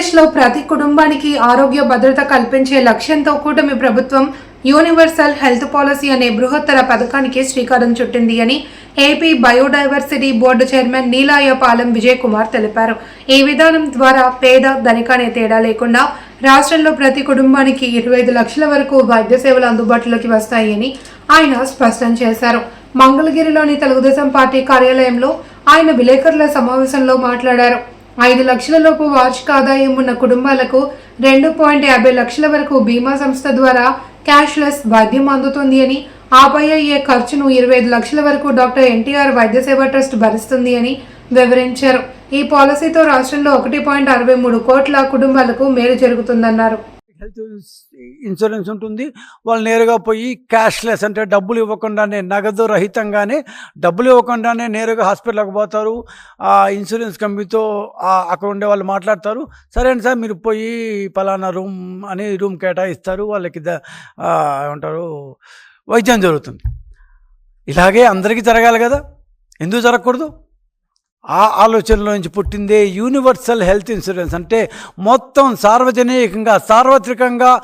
ఆంధ్రప్రదేశ్లో ప్రతి కుటుంబానికి ఆరోగ్య భద్రత కల్పించే లక్ష్యంతో కూటమి ప్రభుత్వం యూనివర్సల్ హెల్త్ పాలసీ అనే బృహత్తర పథకానికి శ్రీకారం చుట్టింది అని AP biodiversity board chairman Neelayapalem Vijay Kumar తెలిపారు. ఈ విధానం ద్వారా పేద ధనిక అనే తేడా లేకుండా రాష్ట్రంలో ప్రతి కుటుంబానికి ఇరవై ఐదు లక్షల వరకు వైద్య సేవలు అందుబాటులోకి వస్తాయని ఆయన స్పష్టం చేశారు. మంగళగిరిలోని తెలుగుదేశం పార్టీ కార్యాలయంలో ఆయన విలేకరుల సమావేశంలో మాట్లాడారు. ఐదు లక్షల లోపు వార్షిక ఆదాయం ఉన్న కుటుంబాలకు రెండు పాయింట్ యాభై లక్షల వరకు బీమా సంస్థ ద్వారా క్యాష్లెస్ వైద్యం అందుతుంది అని ఆపై అయ్యే ఖర్చును ఇరవై ఐదు లక్షల వరకు డాక్టర్ ఎన్టీఆర్ వైద్య సేవ ట్రస్ట్ భరిస్తుంది అని వివరించారు. ఈ పాలసీతో రాష్ట్రంలో ఒకటి పాయింట్ అరవై మూడు కోట్ల కుటుంబాలకు మేలు జరుగుతుందన్నారు. హెల్త్ ఇన్సూరెన్స్ ఉంటుంది. వాళ్ళు నేరుగా పోయి క్యాష్లెస్ అంటే డబ్బులు ఇవ్వకుండానే నగదు రహితంగానే డబ్బులు ఇవ్వకుండానే నేరుగా హాస్పిటల్కి పోతారు. ఆ ఇన్సూరెన్స్ కంపెనీతో అక్కడ ఉండే వాళ్ళు మాట్లాడతారు. సరే అండి సార్ మీరు పోయి పలానా రూమ్ అని రూమ్ కేటాయిస్తారు. వాళ్ళకి ఏమంటారు వైద్యం జరుగుతుంది. ఇలాగే అందరికీ జరగాలి కదా. ఎందుకు జరగకూడదు? ఆ ఆలోచనలోంచి పుట్టిందే యూనివర్సల్ హెల్త్ ఇన్సూరెన్స్. అంటే మొత్తం సార్వజనికంగా సార్వత్రికంగా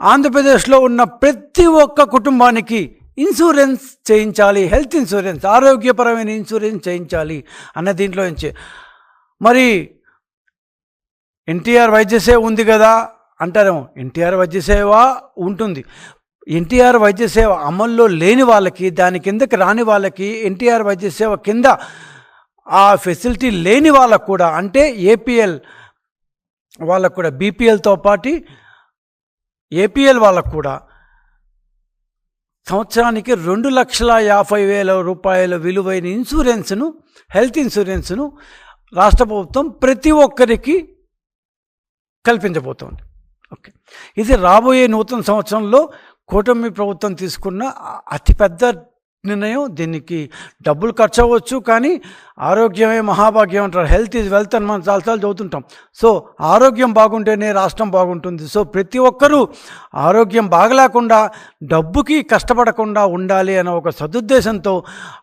ఆంధ్రప్రదేశ్లో ఉన్న ప్రతి ఒక్క కుటుంబానికి ఇన్సూరెన్స్ చేయించాలి హెల్త్ ఇన్సూరెన్స్ ఆరోగ్యపరమైన ఇన్సూరెన్స్ చేయించాలి అన్న దీంట్లో నుంచి. మరి ఎన్టీఆర్ వైద్యసేవ ఉంది కదా అంటారేమో. ఎన్టీఆర్ వైద్య సేవ ఉంటుంది. ఎన్టీఆర్ వైద్య సేవ అమల్లో లేని వాళ్ళకి దాని కిందకి రాని వాళ్ళకి ఎన్టీఆర్ వైద్య సేవ కింద ఆ ఫెసిలిటీ లేని వాళ్ళకు కూడా అంటే ఏపీఎల్ వాళ్ళకు కూడా బీపీఎల్తో పాటు ఏపీఎల్ వాళ్ళకు కూడా సంవత్సరానికి రెండు లక్షల యాభై వేల రూపాయల విలువైన ఇన్సూరెన్స్ను హెల్త్ ఇన్సూరెన్స్ను రాష్ట్ర ప్రభుత్వం ప్రతి ఒక్కరికి కల్పించబోతోంది. ఓకే. ఇది రాబోయే నూతన సంవత్సరంలో కూటమి ప్రభుత్వం తీసుకున్న అతిపెద్ద నిర్ణయం. దీనికి డబ్బులు ఖర్చు అవ్వచ్చు కానీ ఆరోగ్యమే మహాభాగ్యం అంటారు. హెల్త్ ఈజ్ వెల్త్ అని మనం చాలాసార్లు చదువుతుంటాం. సో ఆరోగ్యం బాగుంటేనే రాష్ట్రం బాగుంటుంది. సో ప్రతి ఒక్కరూ ఆరోగ్యం బాగలేకుండా డబ్బుకి కష్టపడకుండా ఉండాలి అనే ఒక సదుద్దేశంతో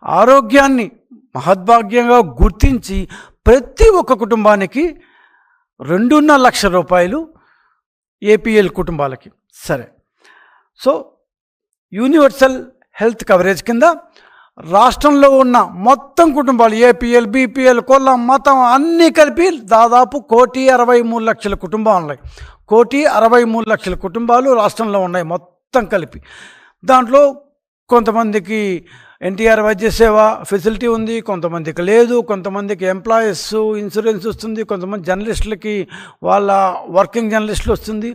ఆరోగ్యాన్ని మహద్భాగ్యంగా గుర్తించి ప్రతి ఒక్క కుటుంబానికి రెండున్నర లక్ష రూపాయలు ఏపీఎల్ కుటుంబాలకి. సరే. సో యూనివర్సల్ హెల్త్ కవరేజ్ కింద రాష్ట్రంలో ఉన్న మొత్తం కుటుంబాలు ఏపీఎల్ బీపీఎల్ కులం మతం అన్నీ కలిపి దాదాపు కోటి అరవై మూడు లక్షల కుటుంబాలు ఉన్నాయి. కోటి అరవై మూడు లక్షల కుటుంబాలు రాష్ట్రంలో ఉన్నాయి మొత్తం కలిపి. దాంట్లో కొంతమందికి ఎన్టీఆర్ వైద్య సేవ ఫెసిలిటీ ఉంది కొంతమందికి లేదు కొంతమందికి ఎంప్లాయీస్ ఇన్సూరెన్స్ వస్తుంది కొంతమంది జర్నలిస్టులకి వాళ్ళ వర్కింగ్ జర్నలిస్టులు వస్తుంది.